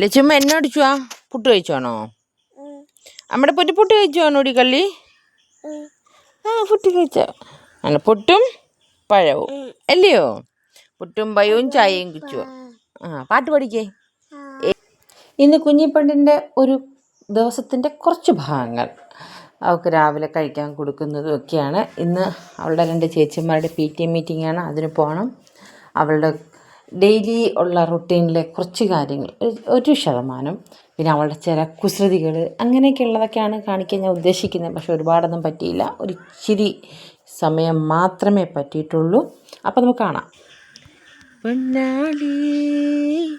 ലച്ചുമ്മ എന്നെ അടിച്ചുവാ പുട്ട് കഴിച്ചോണോ? നമ്മുടെ പൊറ്റി പുട്ട് കഴിച്ചോണോടി കള്ളി? ആ പുട്ടി കഴിച്ചോ. അല്ല പുട്ടും പഴവും. അല്ലയോ? പുട്ടും പഴവും ചായയും കുച്ചുവോ. ആ പാട്ട് പഠിക്കേ. ഇന്ന് കുഞ്ഞിപ്പണ്ടിന്റെ ഒരു ദിവസത്തിന്റെ കുറച്ച് ഭാഗങ്ങൾ അവൾക്ക് രാവിലെ കഴിക്കാൻ കൊടുക്കുന്നതും ഒക്കെയാണ്. ഇന്ന് അവളുടെ രണ്ട് ചേച്ചിമാരുടെ പി ടി എം മീറ്റിംഗ് ആണ്. അതിന് പോകണം അവളുടെ ഡെയിലി ഉള്ള റുട്ടീനിലെ കുറച്ച് കാര്യങ്ങൾ ഒരു- ശതമാനം. പിന്നെ അവളുടെ ചില കുസൃതികൾ അങ്ങനെയൊക്കെയുള്ളതൊക്കെയാണ് കാണിക്കാൻ ഞാൻ ഉദ്ദേശിക്കുന്നത്. പക്ഷെ ഒരുപാടൊന്നും പറ്റിയില്ല. ഒരു ഇച്ചിരി സമയം മാത്രമേ പറ്റിയിട്ടുള്ളൂ. അപ്പോൾ നമുക്ക് കാണാം. പൊന്നാളി.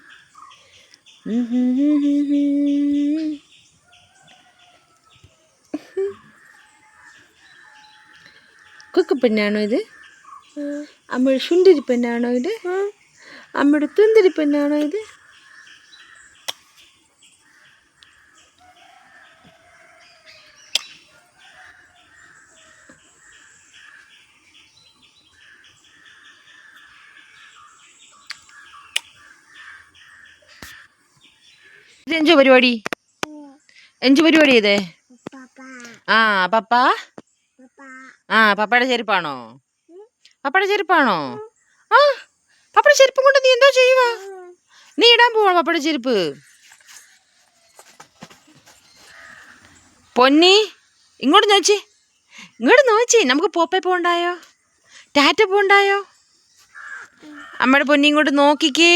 കുക്ക് പെണ്ണാണോ ഇത്? അമ്മ ശുണ്ടിരി പെണ്ണാണോ ഇത്? അമ്മയുടെ തുന്തിരി പെണ്ണാണോ ഇത്? എഞ്ചു പരിപാടി? എഞ്ചു പരിപാടി ചെയ്തേ ആ പപ്പ? ആ പപ്പയുടെ ചെരുപ്പാണോ? പപ്പയുടെ ചെരുപ്പാണോ? ആ പപ്പയുടെ ചെരുപ്പും കൊണ്ട് നീ എന്തോ ചെയ്യുക നീ ഇടാൻ പോവാ പപ്പട ചെരുപ്പ്? പൊന്നി ഇങ്ങോട്ട് നോച്ചി. ഇങ്ങോട്ട് നോച്ചി. നമുക്ക് പോപ്പേ പോണ്ടായോ ടാറ്റ പോണ്ടായോ അമ്മയുടെ പൊന്നി ഇങ്ങോട്ട് നോക്കിക്കേ.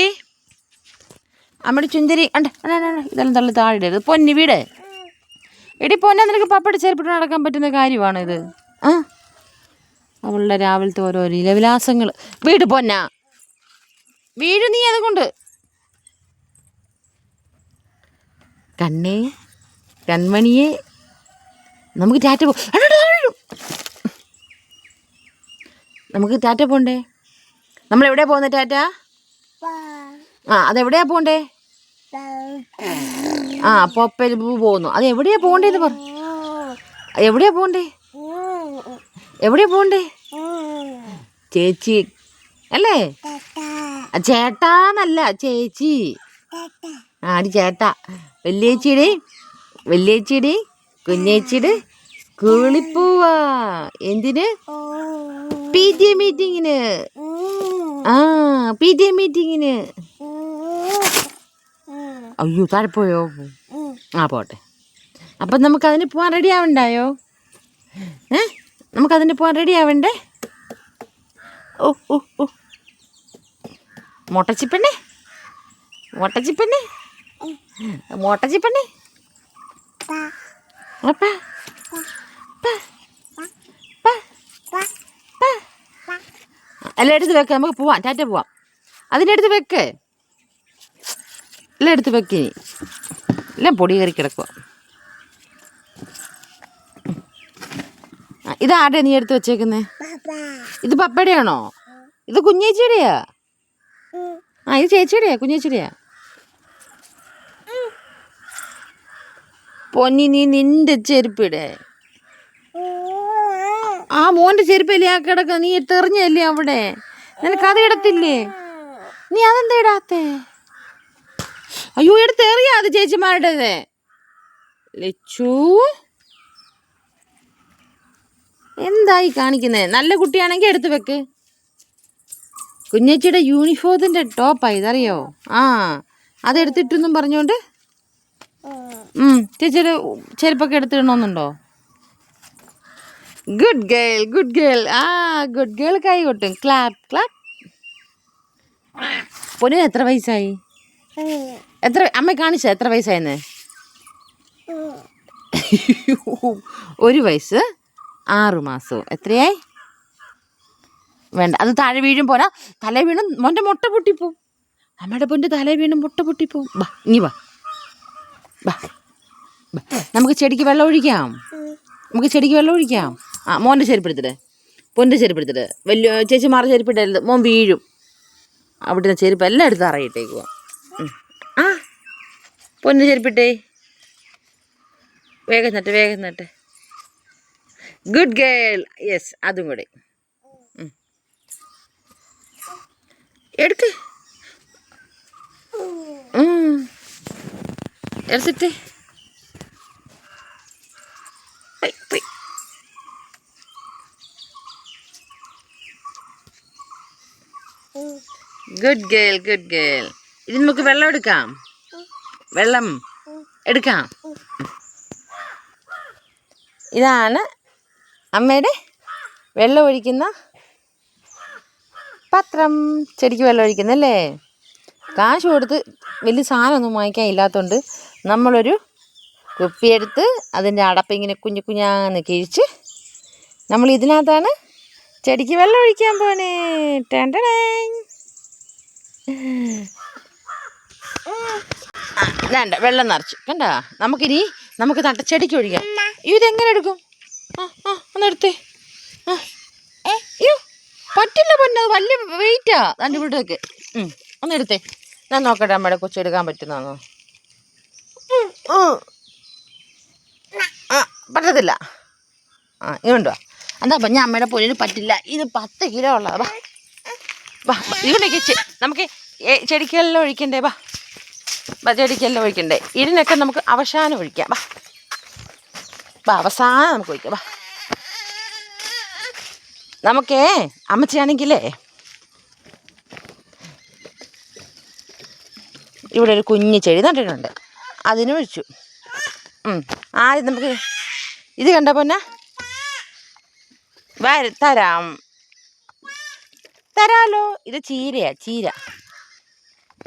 അമ്മയുടെ ചുന്തരി അണ്ട ഇതെല്ലാം തള്ളി താഴെ പൊന്നി വീട്. എടി പൊന്നെ നിനക്ക് പപ്പട ചെരുപ്പിട്ട് നടക്കാൻ പറ്റുന്ന കാര്യമാണോ ഇത് ആ? അവളുടെ രാവിലത്തെ ഓരോ ലീലവിലാസങ്ങൾ വീട് പൊന്ന. വീട് നീ അതുകൊണ്ട്. കണ്ണേ കൺമണിയെ നമുക്ക് ടാറ്റ പോ. നമുക്ക് ടാറ്റ പോണ്ടേ? നമ്മൾ എവിടെയാ പോകുന്നത് ടാറ്റ ആ അതെവിടെയാ പോണ്ടേ? ആ പൊപ്പൽ പോകുന്നു. അത് എവിടെയാ പോണ്ടേന്ന് പറ. എവിടെയാ പോണ്ടേ? എവിടെയാ പോണ്ടേ? ചേച്ചി അല്ലേ? ചേട്ടാന്നല്ല ചേച്ചി. ആടി ചേട്ടാ. വല്യേച്ചിയുടെ വല്യേച്ചിയുടെ കുഞ്ഞേച്ചിയുടെ സ്കൂളിൽ പോവാ. എന്തിന്? പി ടി എ മീറ്റിങ്ങിന്. ആ പി ടി എ മീറ്റിങ്ങിന്. അയ്യോ താഴെപ്പോയോ? പോയോ ആ പോട്ടെ. അപ്പം നമുക്കതിന് പോകാൻ റെഡി ആവണ്ടായോ? ഏ? നമുക്കതിന് പോകാൻ റെഡി ആവണ്ടേ? ഓ ഓ ഓ. മൊട്ടച്ചിപ്പണ്ണേ? മുട്ടച്ചിപ്പണ്ണി? മൊട്ടച്ചിപ്പണ്ണേ? അപ്പാ. എല്ലാം എടുത്ത് വെക്ക്. നമുക്ക് പോവാം. ടാറ്റ പോവാം. അതിന്റെ അടുത്ത് വെക്ക്. എല്ലാം എടുത്ത് വെക്ക് ഇനി. എല്ലാം പൊടി കയറി കിടക്കുക ഇതാരുടെ നീ എടുത്ത് വെച്ചേക്കുന്നേ? ഇത് പപ്പയുടെയാണോ? ഇത് കുഞ്ഞേച്ചിയുടെയാ? ആ ഇത് ചേച്ചിയുടെയാ കുഞ്ഞേച്ചിയുടെയാ. പൊന്നി നീ നിന്റെ ചെരുപ്പിടെ. ആ മോന്റെ ചെരുപ്പല്ലേ ആ കിടക്ക നീ തെറിഞ്ഞല്ലേ അവിടെ? നിനക്ക് അത് ഇടത്തില്ലേ? നീ അതെന്താ ഇടാത്തേ? അയ്യോ എടുത്ത് എറിയാ അത് ചേച്ചിമാരുടേത്. ലച്ചു. എന്തായി കാണിക്കുന്നേ? നല്ല കുട്ടിയാണെങ്കിൽ എടുത്ത് വെക്ക്. കുഞ്ഞേച്ചിയുടെ യൂണിഫോമിന്റെ ടോപ്പായി ഇതറിയോ? ആ അതെടുത്തിട്ടെന്നും പറഞ്ഞുകൊണ്ട് ഉം, ചേച്ചിയുടെ ചെരുപ്പൊക്കെ എടുത്തിടണമെന്നുണ്ടോ ഗുഡ് ഗേൾ ഗുഡ് ഗേൾ ആ ഗുഡ് ഗേൾ കൈ കൊട്ടും. ക്ലാപ്പ് ക്ലാപ്പ് പൊന്നിന് എത്ര വയസ്സായി? എത്ര അമ്മ കാണിച്ച എത്ര വയസ്സായെന്ന്? ഒരു വയസ്സ് ആറു മാസവും. എത്രയായി? വേണ്ട. അത് താഴെ വീഴും പോരാ. തല വീണും മോന്റെ മുട്ട പൊട്ടിപ്പോവും. അമ്മയുടെ പൊന്റെ തല വീണും മുട്ട പൊട്ടിപ്പോവും. ബാ ഇനി വാ. നമുക്ക് ചെടിക്ക് വെള്ളം ഒഴിക്കാം. നമുക്ക് ചെടിക്ക് വെള്ളം ഒഴിക്കാം. ആ മോന്റെ ചെരുപ്പെടുത്തിട്ട് പൊന്റെ ചെരുപ്പെടുത്തിട്ട് വലിയ ചേച്ചിമാരുടെ ചെരുപ്പിടരുത് മോൻ വീഴും. അവിടുന്ന് ചെരുപ്പ് എല്ലാം എടുത്ത് അറിയിട്ടേക്കുക ആ പൊന്ന് ചെരുപ്പിട്ടേ. വേഗം നട്ടെ വേഗം നട്ടെ. Good girl. യെസ് അതും കൂടെ. എടുക്ക്. എടുത്തിട്ട്. ഗുഡ് ഗേൾ ഗുഡ് ഗേൾ ഇത് നമുക്ക് വെള്ളം എടുക്കാം. വെള്ളം എടുക്കാം. ഇതാണ് അമ്മയുടെ വെള്ളം ഒഴിക്കുന്ന പത്രം ചെടിക്ക് വെള്ളം ഒഴിക്കുന്നല്ലേ? കാശ് കൊടുത്ത് വലിയ സാധനമൊന്നും വാങ്ങിക്കാൻ ഇല്ലാത്തതുകൊണ്ട് നമ്മളൊരു കുപ്പിയെടുത്ത് അതിന്റെ അടപ്പ് ഇങ്ങനെ കുഞ്ഞു കുഞ്ഞാന്ന് കിഴിച്ച് നമ്മൾ ഇതിനകത്താണ് ചെടിക്ക് വെള്ളം ഒഴിക്കാൻ പോണേ. വേണ്ട വെള്ളം നിറച്ചു. കണ്ട? നമുക്കിനി നമുക്ക് നട്ട ചെടിക്ക് ഒഴിക്കാം. ഇതെങ്ങനെ എടുക്കും ആ ആ ഒന്ന് എടുത്തേ ആ ഏ അയ്യോ പറ്റില്ല പൊന്നെ അത് വലിയ വെയിറ്റാ രണ്ട് വീട്ടിലേക്ക്. ഒന്ന് എടുത്തേ. ഞാൻ നോക്കട്ടെ അമ്മയുടെ കൊച്ചു എടുക്കാൻ ആ പറ്റത്തില്ല. ആ ഇതുണ്ടോ എന്താ പറഞ്ഞ അമ്മയുടെ പൊലിന് പറ്റില്ല. ഇത് പത്ത് കിലോ ഉള്ളതാ. വാ വാ വാ, ഇതിലേക്ക് നമുക്ക് ചെടിക്കെല്ലാം ഒഴിക്കണ്ടേ? വാ വാ ചെടിക്കെല്ലാം ഒഴിക്കണ്ടേ? ഇതിനൊക്കെ നമുക്ക് അവസാനം ഒഴിക്കാം. വാ വാ അവസാനം നമുക്ക് ഒഴിക്കാം. വാ. നമുക്കേ അമ്മച്ചിയാണെങ്കിലേ ഇവിടെ ഒരു കുഞ്ഞു ചെടി നട്ടിട്ടുണ്ട്. അതിന് ഒഴിച്ചു. ആദ്യം നമുക്ക് ഇത് കണ്ട പൊന്ന? വര തരാം. തരാലോ. ഇത് ചീരയാ ചീര.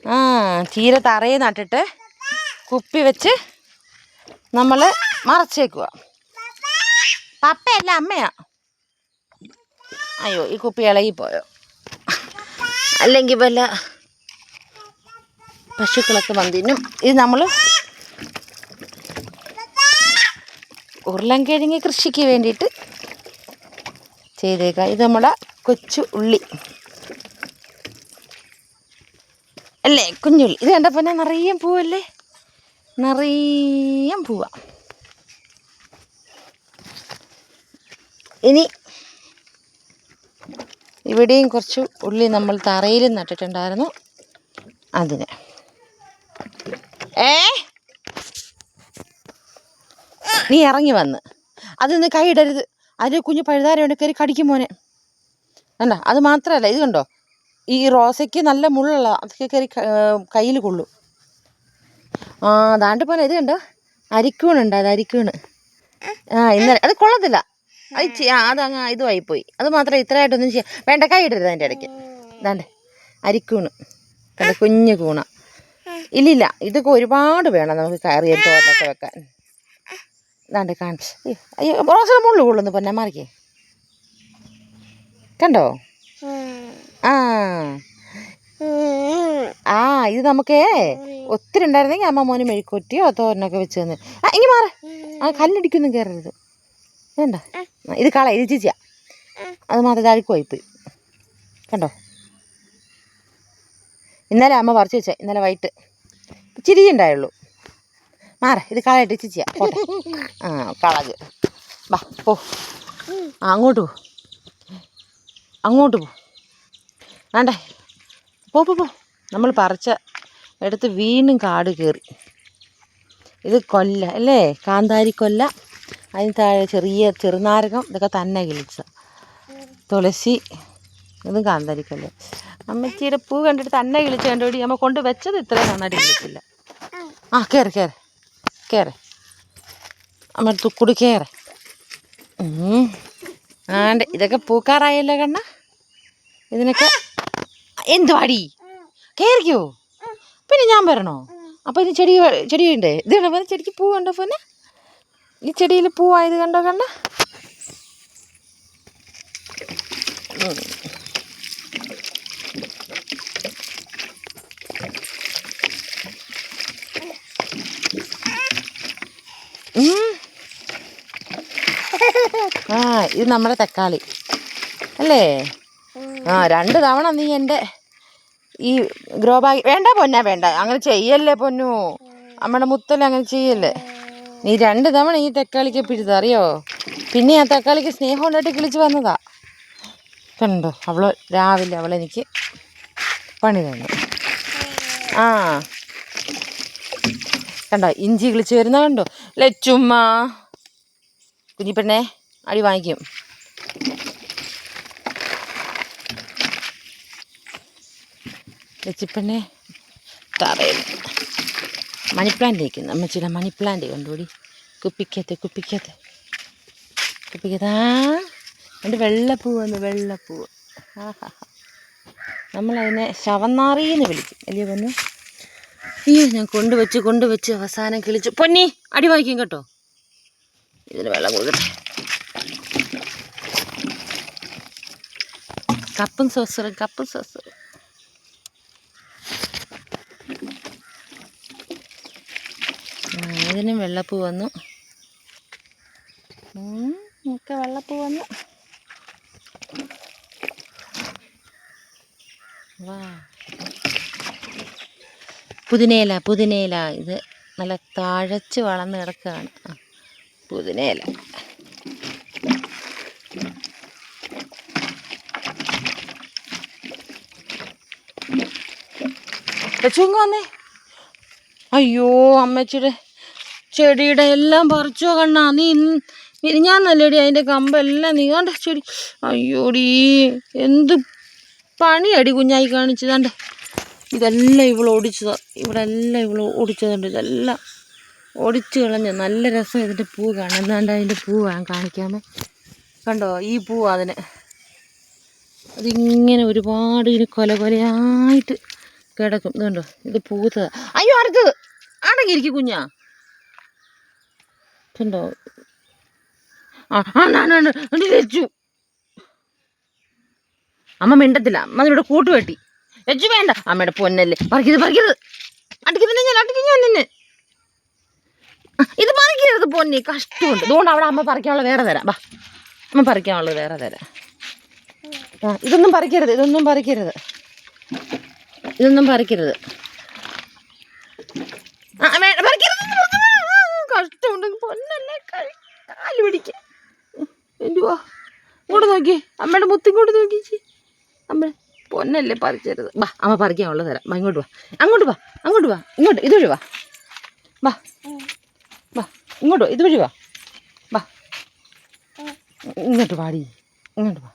ആ ചീര തറയിൽ നട്ടിട്ട് കുപ്പി വെച്ച് നമ്മൾ മറച്ചേക്കുക പപ്പയല്ല അമ്മയാ. അയ്യോ ഈ കുപ്പി ഇളകിപ്പോയോ? പോയോ അല്ലെങ്കിൽ വല്ല പശുക്കളൊക്കെ വന്നിനും ഇത് നമ്മൾ ഉരുളൻകിഴങ്ങ് കൃഷിക്ക് വേണ്ടിയിട്ട് ചെയ്തേക്കാം. ഇത് നമ്മുടെ കൊച്ചു ഉള്ളി. അല്ലേ? കുഞ്ഞുള്ളി ഇത് കണ്ടപ്പോൾ ഞാൻ നിറയെ പൂവല്ലേ? നിറയെ പൂവ. ഇനി ഇവിടെയും കുറച്ച് ഉള്ളി നമ്മൾ തറയിൽ നട്ടിട്ടുണ്ടായിരുന്നു. അതിന് ഏ? നീ ഇറങ്ങി വന്ന്. അതിന്ന് കൈയിടരുത് അതിൽ കുഞ്ഞു പഴുതാരയുണ്ട് കയറി കടിക്കും മോനെ. അല്ല അത് മാത്രമല്ല ഇത് കണ്ടോ? ഈ റോസയ്ക്ക് നല്ല മുള്ളുള്ള അതൊക്കെ കയറി കയ്യിൽ കൊള്ളും. ആ ദാണ്ട് പോലെ ഇത് കണ്ടോ? അരിക്കൂണുണ്ട് അത് അരിക്കൂണ്. ആ ഇന്നലെ അത് കൊള്ളത്തില്ല. അത് അത് അങ്ങ് ഇതുമായിപ്പോയി അത് മാത്രം ഇത്രയായിട്ടൊന്നും ചെയ്യാം. വേണ്ട കൈ ഇടരുത് അതിന്റെ ഇടയ്ക്ക്. ദാണ്ട് അരിക്കൂണ്. കുഞ്ഞു കൂണ. ഇല്ലില്ല ഇതൊക്കെ ഒരുപാട് വേണം നമുക്ക് കയറിയ തോരനൊക്കെ വെക്കാൻ. ഇതാണ്ട് കാണിച്ച്. അയ്യോ, റോസിന് മുള്ളു കൊള്ളുന്നു പൊന്നെ മാറിക്കേ. കണ്ടോ? ആ. ആ ഇത് നമുക്കേ ഒത്തിരി ഉണ്ടായിരുന്നെങ്കിൽ അമ്മ മോന് മെഴുക്കുറ്റിയോ തോരനൊക്കെ വെച്ച് തന്നെ. ആ ഇനി മാറ. ആ കല്ലടിക്കൊന്നും കയറരുത് വേണ്ട. ഇത് കള ഇത് ചിച്ചിയ അത് മാത്രം താഴ്ക്ക് പോയിപ്പോയി കണ്ടോ? ഇന്നലെ അമ്മ പറിച്ചു വെച്ചേ ഇന്നലെ വൈകിട്ട്. ഇച്ചിരി ഉണ്ടായുള്ളൂ. മാറ ഇത് കളയിട്ട് ചിച്ചിയ പോട്ടെ. ആ കളക്. വാ പോ. ആ അങ്ങോട്ട് പോ. അങ്ങോട്ട് പോ. വേണ്ടേ? പോ പോ പോ. നമ്മൾ പറിച്ച എടുത്ത് വീണ്ടും കാട് കയറി ഇത് കൊല്ല അല്ലേ? കാന്താരി കൊല്ല. അതിന് താഴെ ചെറിയ ചെറുനാരകം. ഇതൊക്കെ തന്നെ കിളിച്ച തുളസി ഇതും കാന്താരി കൊല്ല. അമ്മച്ചിയുടെ പൂ കണ്ടിട്ട് തന്നെ കിളിച്ച് കണ്ടുപിടി അമ്മ കൊണ്ട് വെച്ചത് ഇത്രയും നന്നായിട്ട് കിളിച്ചില്ല. ആ കയറി കയറി കയറി അമ്മ തുക്കുടി കയറി ആണ്ട് ഇതൊക്കെ പൂക്കാറായല്ലോ കണ്ണ. ഇതിനൊക്കെ എന്തുവാടി? കയറിക്കോ പിന്നെ ഞാൻ വരണോ? അപ്പോൾ ഇത് ചെടി ചെടി ഉണ്ടേ? ഇത് കണ്ടോ പോലെ ചെടിക്ക് പൂ കണ്ടോ പോലെ ഈ ചെടിയിൽ പൂവായത് കണ്ടോ കണ്ണ? ആ ഇത് നമ്മുടെ തക്കാളി. അല്ലേ? ആ രണ്ട് തവണ നീ എന്റെ ഈ ഗ്രോ ബാഗ് വേണ്ട പൊന്നാ വേണ്ട. അങ്ങനെ ചെയ്യല്ലേ പൊന്നു? നമ്മുടെ മുത്തല്ല അങ്ങനെ ചെയ്യല്ലേ? നീ രണ്ട് തവണ ഈ തക്കാളിക്ക് പിഴുത് അറിയോ? പിന്നെ ആ തക്കാളിക്ക് സ്നേഹം ഉണ്ടായിട്ട് കിളിച്ച് വന്നതാ. കണ്ടോ? അവൾ രാവിലെ അവളെനിക്ക് പണി തന്നു. ആ. കണ്ടോ? ഇഞ്ചി കിളിച്ച് വരുന്ന കണ്ടോ? ലച്ചുമ്മ. കുഞ്ഞിപ്പെണ്ണെ അടി വാങ്ങിക്കും. ലച്ചിപ്പെണ്ണെ തറയിൽ മണിപ്ലാന്റ് വയ്ക്കുന്നു നിൽക്കുന്നു ചില മണിപ്ലാന്റ് കണ്ടുപിടി. കുപ്പിക്കത്ത് കുപ്പിക്കത്ത് കുപ്പിക്കത്ത് ആ എന്റെ വെള്ളപ്പൂവ് വന്ന് വെള്ളപ്പൂവ്. ആഹാ നമ്മളതിനെ ശവന്നാറിന്ന് വിളിക്കും. അല്ലേ പൊന്നു? അയ്യോ ഞാൻ കൊണ്ടുവച്ച് കൊണ്ടുവച്ച് അവസാനം കിളിച്ചു. പൊന്നി അടി വാങ്ങിക്കും കേട്ടോ. ഇതിന് വെള്ളം കൊടുക്കട്ടെ. കപ്പും സോസറും കപ്പും സോസറും ും ഇതിനും വെള്ളപ്പൂ വന്നു. ഒക്കെ വെള്ളപ്പൂ വന്നു. വാ. പുതിനയില പുതിനയില. ഇത് നല്ല താഴച്ച് വളർന്ന് കിടക്കുകയാണ്. പുതിനയില. ലക്ഷ്മി വന്നേ. അയ്യോ അമ്മച്ചിയുടെ ചെടിയുടെ എല്ലാം പറിച്ചോ കണ്ണാ. നീ ഞാൻ നല്ലടി അതിന്റെ കമ്പെല്ലാം നീ കണ്ട ചെടി. അയ്യോടി എന്ത് പണിയടി കുഞ്ഞായി കാണിച്ചതാണ്ട് ഇതെല്ലാം ഇവൾ ഓടിച്ചതാണ് ഇവിടെ എല്ലാം ഇവൾ ഓടിച്ചതുണ്ട് ഇതെല്ലാം ഓടിച്ച് കളഞ്ഞ നല്ല രസം ഇതിന്റെ പൂ കാണാൻ എന്താണ്ട് അതിന്റെ പൂ ഞാൻ കാണിക്കാമേ കണ്ടോ ഈ പൂ അതിന് അതിങ്ങനെ ഒരുപാട് ഇങ്ങനെ കൊല കൊലയായിട്ട് കിടക്കും ഇതുണ്ടോ ഇത് പൂത്തതാ അയ്യോ അടുത്തത് ആണെങ്കിൽ ഇരിക്കും കുഞ്ഞാ ഇതുണ്ടോ ആ ആണ്ട് അമ്മ മിണ്ടത്തില്ല അമ്മ ഇവിടെ കൂട്ട് വെട്ടി വെച്ചു വേണ്ട. അമ്മയുടെ പൊന്നല്ലേ. പറിക്കരുത് പറിക്കരുത്. അടിക്കുന്ന ഞാൻ അടിക്കുന്ന ഞാൻ നിന്നെ. ഇത് പറിക്കരുത് പൊന്നി. കഷ്ടമുണ്ട്. അതുകൊണ്ട് അവിടെ അമ്മ പറിക്കാനുള്ള വേറെ തരാം. വാ. അമ്മ പറിക്കാനുള്ളത് വേറെ തരാം. ആ ഇതൊന്നും പറിക്കരുത് ഇതൊന്നും പറിക്കരുത്. ഇതൊന്നും പറിക്കരുത്. ആ വേണ്ട പറിക്കരുത്. കഷ്ടമുണ്ട്. പൊന്നല്ലേ കാൽ പിടിക്ക. എന്തുവാ? ഇങ്ങോട്ട് നോക്കി. അമ്മയുടെ മുത്തിങ്ങോട്ട് നോക്കിച്ചി പൊന്നല്ലേ പറിച്ചരുത് വാ അമ്മ പറിക്കാൻ ഉള്ളത് തരാം. ഇങ്ങോട്ട് വാ. അങ്ങോട്ട് വാ അങ്ങോട്ട് വാ. ഇങ്ങോട്ട് ഇതുവഴി വാ. വാ വാ ഇങ്ങോട്ട് വാ ഇതുവഴി വാ. വാ ഇങ്ങോട്ട് വാടി ഇങ്ങോട്ട് വാ.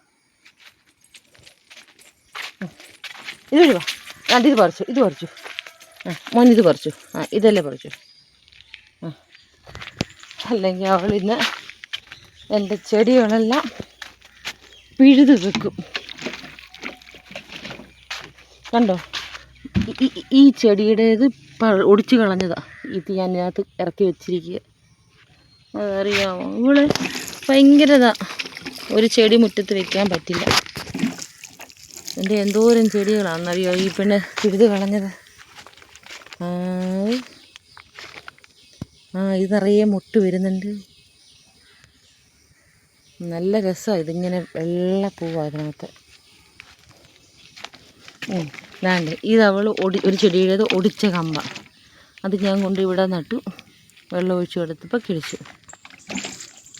ഇതുവഴി വാ. ആ ഇത് പറിച്ചു ഇത് പറിച്ചു. ആ മോൻ ഇത് പറിച്ചു. ആ ഇതല്ലേ പറിച്ചു. ആ അല്ലെങ്കിൽ അവൾ ഇന്ന് എന്റെ ചെടികളെല്ലാം പിഴുത് വെക്കും. കണ്ടോ? ഈ- ഈ- ഈ ചെടിയുടേത് ഒടിച്ചു കളഞ്ഞതാ. ഇത് ഞാൻ ഇതിനകത്ത് ഇറക്കി വെച്ചിരിക്കുക അതറിയാമോ ഇവൾ ഭയങ്കരതാ. ഒരു ചെടി മുറ്റത്ത് വെക്കാൻ പറ്റില്ല. എന്റെ എന്തോരം ചെടികളാണെന്നറിയോ? ഈ പെണ്ണ് പിഴുത് കളഞ്ഞത്. ആ ആ ഇത് നിറയെ മുട്ട് വരുന്നുണ്ട്. നല്ല രസമാണ് ഇതിങ്ങനെ വെള്ള പൂവാണ് ഇതിനകത്ത്. ഉം, ദാണ്ട് ഇത് അവൾ ഒടി ഒരു ചെടിയുടേത് ഒടിച്ച കമ്പ. അത് ഞാൻ കൊണ്ട് ഇവിടെ നട്ടു. വെള്ളം ഒഴിച്ചു കൊടുത്തപ്പോൾ കിളിച്ചു.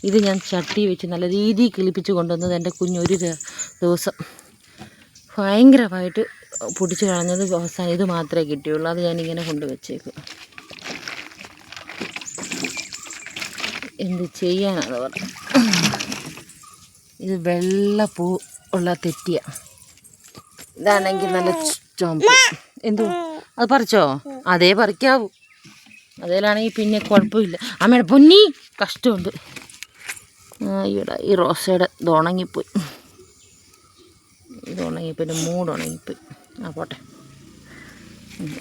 ഇത് ഞാൻ ചട്ടി വെച്ച് നല്ല രീതിയിൽ കിളിപ്പിച്ച് കൊണ്ടുവന്നത് എന്റെ കുഞ്ഞൊരു ദിവസം. ഭയങ്കരമായിട്ട് പൊടിച്ച് കളഞ്ഞത് അവസാനം ഇത് മാത്രമേ കിട്ടിയുള്ളൂ. അത് ഞാനിങ്ങനെ കൊണ്ട് വെച്ചേക്കും. എന്ത് ചെയ്യാനാണ് പറഞ്ഞത് ഇത് വെള്ള പൂ ഉള്ള തെറ്റിയ. ഇതാണെങ്കിൽ നല്ല ചോമ്പ് എന്തോ അത് പറിച്ചോ? അതേ പറിക്കാവൂ. അതേലാണെങ്കിൽ പിന്നെ കുഴപ്പമില്ല. അമ്മയുടെ പൊന്നി കഷ്ടമുണ്ട്. ഈടെ ഈ റോസയുടെ ഇത് ഉണങ്ങിപ്പോയി. ഇത് ഉണങ്ങിപ്പോയി എന്റെ മൂട് ഉണങ്ങിപ്പോയി. ആ പോട്ടെ.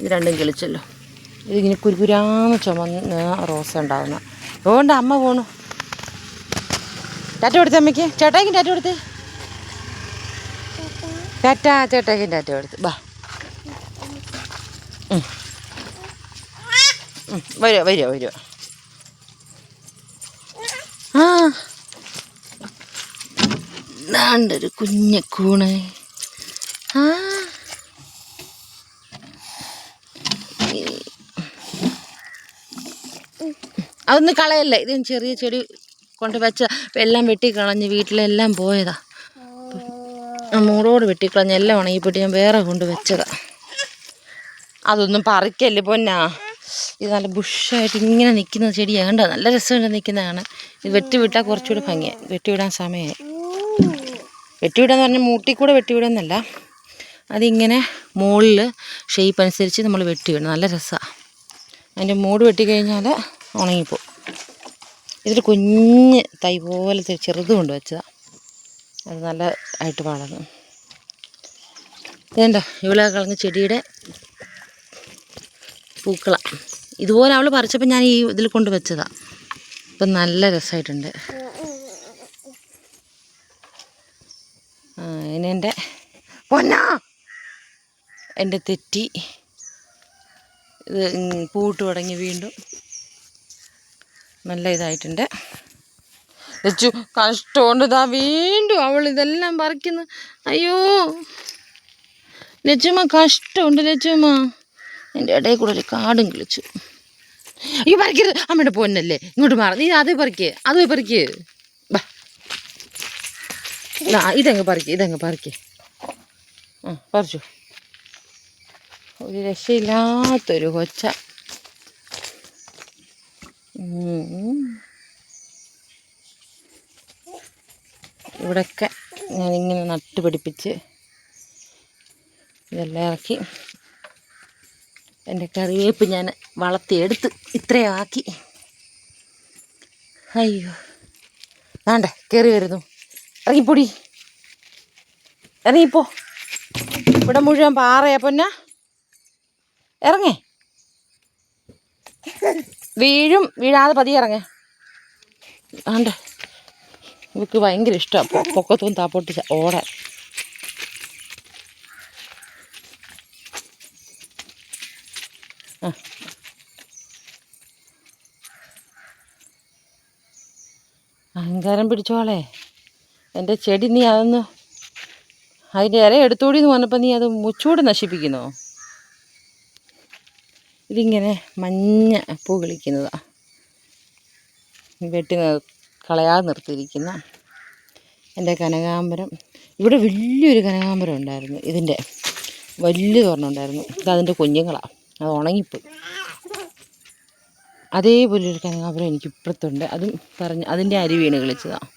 ഇത് രണ്ടും കിളിച്ചല്ലോ. ഇതിങ്ങനെ കുരുകുരാന്ന് ചുമന്ന് റോസ ഉണ്ടാകുന്ന അതുകൊണ്ട് അമ്മ പോണു. ടാറ്റ കൊടുത്തേ അമ്മയ്ക്ക്. ചേട്ടായിക്കും ടാറ്റ കൊടുത്തേ. ടാറ്റ ചേട്ടായിക്കും ടാറ്റ കൊടുത്ത്. ബാ. വരുക വരുക വരുമോ ആ. ദാണ്ടൊരു കുഞ്ഞക്കൂണ് ആ. അതൊന്നും കളയല്ല? ഇത് ചെറിയ ചെടി കൊണ്ട് വെച്ച എല്ലാം വെട്ടിക്കളഞ്ഞ് വീട്ടിലെല്ലാം പോയതാ. മൂടോട് വെട്ടിക്കളഞ്ഞ് എല്ലാം ഉണങ്ങിപ്പോയിട്ട് ഞാൻ വേറെ കൊണ്ട് വെച്ചതാ. അതൊന്നും പറിക്കല്ലേ പൊന്നാ? ഇത് നല്ല ബുഷായിട്ട് ഇങ്ങനെ നിൽക്കുന്ന ചെടിയാണ് കണ്ടോ? നല്ല രസമുണ്ട് നിൽക്കുന്നതാണ് ഇത് വെട്ടിവിട്ടാൽ കുറച്ചുകൂടി ഭംഗിയായി വെട്ടിവിടാൻ സമയമായി വെട്ടിവിടാന്ന് പറഞ്ഞാൽ മൂട്ടിൽ കൂടെ വെട്ടിവിടുന്നല്ല. അതിങ്ങനെ മുകളിൽ ഷേപ്പ് അനുസരിച്ച് നമ്മൾ വെട്ടിവിടണം നല്ല രസമാണ് അതിന്റെ മൂട് വെട്ടിക്കഴിഞ്ഞാൽ ഉണങ്ങിപ്പോവും. ഇതൊരു കുഞ്ഞ് തൈ പോലത്തെ ചെറുത് കൊണ്ട് വെച്ചതാണ് അത് നല്ല ആയിട്ട് വളർന്നു. ഇതേണ്ട? ഇവിടെ കളഞ്ഞ ചെടിയുടെ പൂക്കള. ഇതുപോലെ അവൾ പറിച്ചപ്പോൾ ഞാൻ ഈ ഇതിൽ കൊണ്ട് വെച്ചതാണ് ഇപ്പം നല്ല രസമായിട്ടുണ്ട് ഇനി എന്റെ പൊന്നാ? എന്റെ തെറ്റി. ഇത് പൂട്ട് തുടങ്ങി വീണ്ടും. നല്ല ഇതായിട്ടുണ്ട്. വെച്ചു കഷ്ടമുണ്ട് ഇതാ വീണ്ടും അവൾ ഇതെല്ലാം പറിക്കുന്നു. അയ്യോ. ലച്ചുമ്മ കഷ്ടമുണ്ട് ലച്ചുമ്മ. എന്റെ ഇടയിൽ കൂടെ ഒരു കാടും കിളിച്ചു. അയ്യോ പറിക്കരുത്. അമ്മയുടെ പൊന്നല്ലേ. ഇങ്ങോട്ട് മാറി. നീ അത് പറിക്ക്. അത് പറിക്ക്. ബാ. ആ ഇതങ്ങ് പറിക്ക് ഇതങ്ങ് പറിക്ക്. ആ പറിച്ചു. ഒരു രക്ഷയില്ലാത്തൊരു കൊച്ച. ഇവിടെയൊക്കെ ഞാനിങ്ങനെ നട്ടുപിടിപ്പിച്ച് ഇതെല്ലാം ഇറക്കി. എന്റെ കറിവേപ്പ് ഞാൻ വളർത്തിയെടുത്ത് ഇത്രയാക്കി അയ്യോ. വേണ്ട കയറി വരുന്നു. ഇറങ്ങിപ്പൊടി. ഇറങ്ങിപ്പോ. ഇവിടെ മുഴുവൻ പാറയാ പൊന്ന. ഇറങ്ങേ. വീഴും വീഴാതെ പതിയെ ഇറങ്ങേ. ആണ്ട് ഇവക്ക് ഭയങ്കര ഇഷ്ടമാണ് പൊക്കത്തും താപ്പോട്ട് ച- ഓടാൻ. അഹങ്കാരം പിടിച്ചോളെ. എന്റെ ചെടി നീ അതൊന്ന് അതിന്റെ ഇല എടുത്തോടി എന്ന് പറഞ്ഞപ്പോൾ നീ അത് മുച്ചൂടെ നശിപ്പിക്കുന്നോ? ഇതിങ്ങനെ മഞ്ഞ പൂ കളിക്കുന്നതാ. വെട്ടി കളയാ കളയാതെ നിർത്തിയിരിക്കുന്ന എന്റെ കനകാമ്പരം ഇവിടെ വലിയൊരു കനകാമ്പരം ഉണ്ടായിരുന്നു. ഇതിന്റെ വലിയ ഒരെണ്ണം ഉണ്ടായിരുന്നു. ഇത് അതിന്റെ കുഞ്ഞുങ്ങളാണ് അത് ഉണങ്ങിപ്പോയി. അതേപോലെ ഒരു കനകാമ്പരം എനിക്ക് ഇപ്പുറത്തുണ്ട് അതും പറഞ്ഞ് അതിന്റെ അരി വീണ് കളിച്ചതാണ്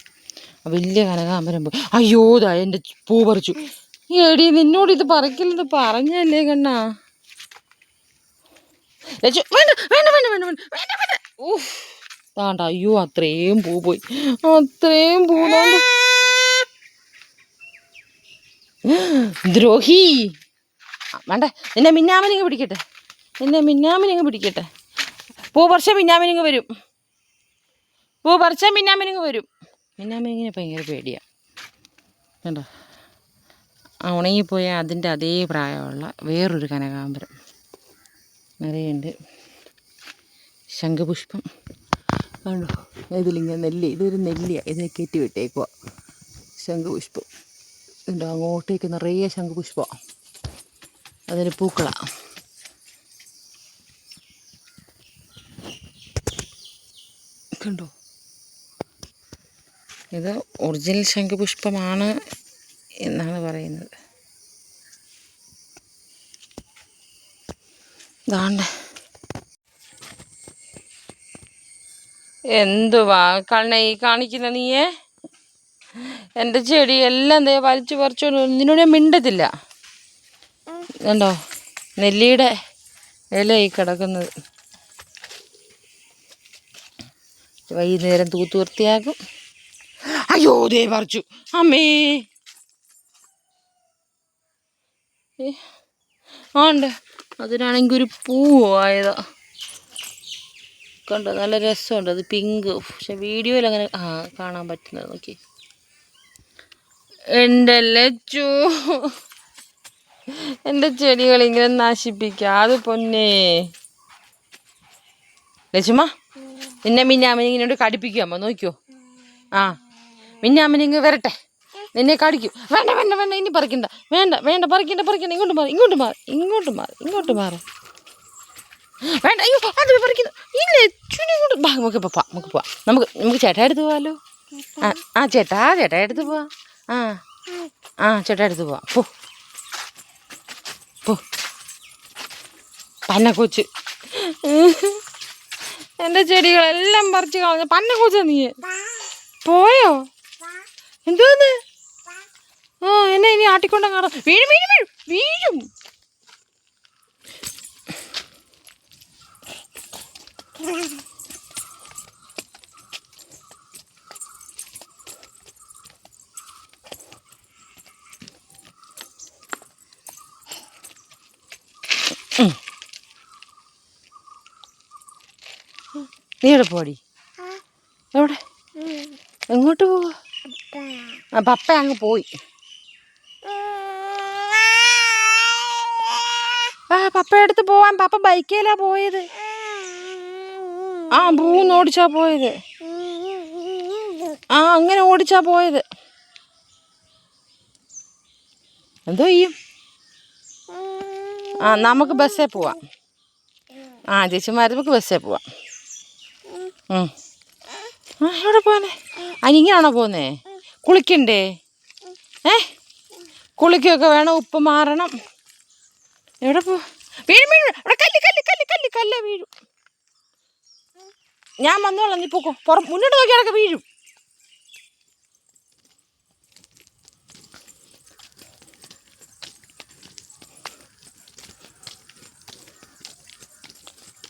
വലിയ കനകാമ്പരം പോയി അയ്യോ ദാ എന്റെ പൂ പറിച്ചു. എടി നിന്നോട് ഇത് പറിക്കില്ലെന്ന് പറഞ്ഞല്ലേ കണ്ണാ? താണ്ട അയ്യോ അത്രയും പൂ പോയി. അത്രയും പൂ താണ്ട ദ്രോഹി. വേണ്ട നിന്നെ മിന്നാമനിങ്ങ് പിടിക്കട്ടെ. നിന്നെ മിന്നാമനിങ്ങ് പിടിക്കട്ടെ. പൂ പറിച്ച മിന്നാമിനിങ്ങ് വരും. പൂ പറിച്ച മിന്നാമിനിങ്ങ് വരും. മിന്നാമിനിങ്ങിനെ ഭയങ്കര പേടിയാണ് കണ്ടോ? ആ ഉണങ്ങിപ്പോയ അതിന്റെ അതേ പ്രായമുള്ള വേറൊരു കനകാമ്പരം നിറയുണ്ട്. ശംഖുപുഷ്പം. കണ്ടോ? ഇതിലിങ്ങനെ നെല്ലി ഇതൊരു നെല്ലിയാണ് ഇതിനെ കയറ്റി വിട്ടേക്കുക ശംഖുപുഷ്പം. ഉണ്ടോ അങ്ങോട്ടേക്ക് നിറയെ ശംഖുപുഷ്പമാണ് അതിന് പൂക്കളാണ് കണ്ടോ ഇത് ഒറിജിനൽ ശംഖുപുഷ്പമാണ് എന്നാണ് പറയുന്നത്. ദാണ്ട് എന്തുവാ? കണ്ണ ഈ കാണിക്കുന്ന നീയേ? എന്റെ ചെടി എല്ലാം ദേ വലിച്ചു പറിച്ചോണ്ട് ഇതിനോട് ഞാൻ മിണ്ടത്തില്ല. കണ്ടോ? നെല്ലിയുടെ ഇല ഈ കിടക്കുന്നത്. വൈകുന്നേരം തൂത്ത് വൃത്തിയാക്കും. അയ്യോ ദേ പറിച്ചു. അമ്മേ. ആണ്ട്. അതിനാണെങ്കിൽ ഒരു പൂവായതാ കണ്ടോ നല്ല രസമുണ്ട്. അത് പിങ്ക്. പക്ഷെ വീഡിയോയിൽ അങ്ങനെ ആ കാണാൻ പറ്റുന്നത് നോക്കി. എന്റെ ലച്ചു എന്റെ ചെടികൾ ഇങ്ങനെ നശിപ്പിക്കാതെ പൊന്നേ. ലച്ചുമ്മ നിന്നെ മിന്നാമനിങ്ങിനോട് കടിപ്പിക്കുമ്പോ നോക്കിയോ ആ. മിന്നാമനിങ്ങ് വരട്ടെ. നിന്നെ കടിക്കും. വേണ്ട വേണ്ട വേണ്ട. ഇനി പറിക്കണ്ട. വേണ്ട വേണ്ട. പറിക്കണ്ട പറിക്കണ്ട. ഇങ്ങോട്ട് മാറി ഇങ്ങോട്ട് മാറി ഇങ്ങോട്ട് മാറി ഇങ്ങോട്ട് മാറി. വേണ്ട അയ്യോ അത് പറിക്കുന്നു ഇല്ലേ ചുനിങ്ങോട്ട് ഇങ്ങോട്ട്. ബാ നമുക്ക് പോവാം നമുക്ക് പോവാം. നമുക്ക് നമുക്ക് ചേട്ടാ എടുത്ത് പോവാലോ? ആ ആ ചേട്ടാ ചേട്ടാ എടുത്ത് പോവാം. ആ ആ ചേട്ടാ എടുത്ത് പോവാം. പോ. പോ. പന്ന കൊച്ച് എന്റെ ചെടികളെല്ലാം പറിച്ച് കളഞ്ഞു പന്ന കൂച്ച നീ. പോയോ? എന്തോന്ന്? ആ എന്നെ ഇനി ആട്ടിക്കൊണ്ട കാണാം വീഴും വീഴും വീഴും വീഴും. നീ എവിടെ പോടി? എവിടെ? എങ്ങോട്ട് പോവാ? ആ പപ്പ അങ്ങ് പോയി. ആ പപ്പ എടുത്ത് പോവാൻ പപ്പ ബൈക്കേലാ പോയത്. ആ ഭൂന്ന് ഓടിച്ചാ പോയത്. ആ അങ്ങനെ ഓടിച്ചാ പോയത്. എന്തോ ചെയ്യും? ആ നമുക്ക് ബസ്സേ പോവാം. ആ ചേച്ചിമാർ നമുക്ക് ബസ്സേ പോവാം. ആ. എവിടെ പോവാനേ അനിങ്ങനാണോ പോന്നേ? കുളിക്കണ്ടേ? ഏ? കുളിക്കൊക്കെ വേണം ഉപ്പ് മാറണം. എവിടെ പോ? വീഴും വീഴും. അവിടെ കല്ല് കല്ല് കല്ല് കല്ല് കല്ല് വീഴും. ഞാൻ വന്നോളാം നീ പോക്കോ. പുറം മുന്നോട്ട് നോക്കിയാലൊക്കെ വീഴും.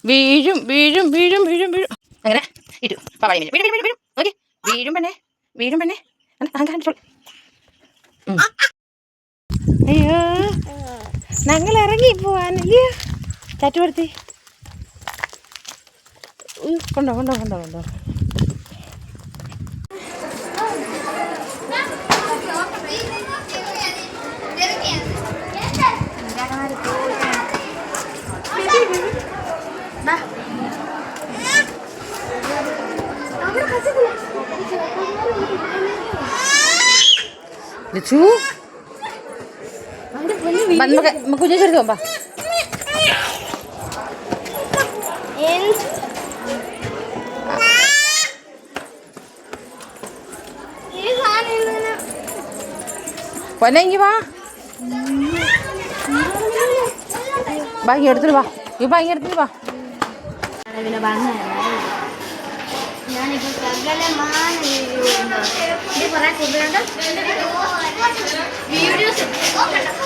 വീഴും വീഴും വീഴും വീഴും വീഴും. ഇട്ടു പവാടി വീഴും വീഴും വീഴും വീഴും. നോക്കി വീഴും പെണ്ണേ പെണ്ണെ. അയ്യോ. ഞങ്ങൾ ഇറങ്ങി പോവാനല്ലയോ ചാറ്റുപടുത്തി കൊണ്ടോ കൊണ്ടോ കൊണ്ടോ കൊണ്ടോ. ലച്ചു നമുക്ക് കുഞ്ഞു ചെറുത്ത് പോകാം പൊന്നെങ്കി വാ. വാ ഇങ്ങ് എടുത്തിട്ട് വാ. ഈ വാ ഇങ്ങ് എടുത്തിട്ട് വാ. പിന്നെ Okay.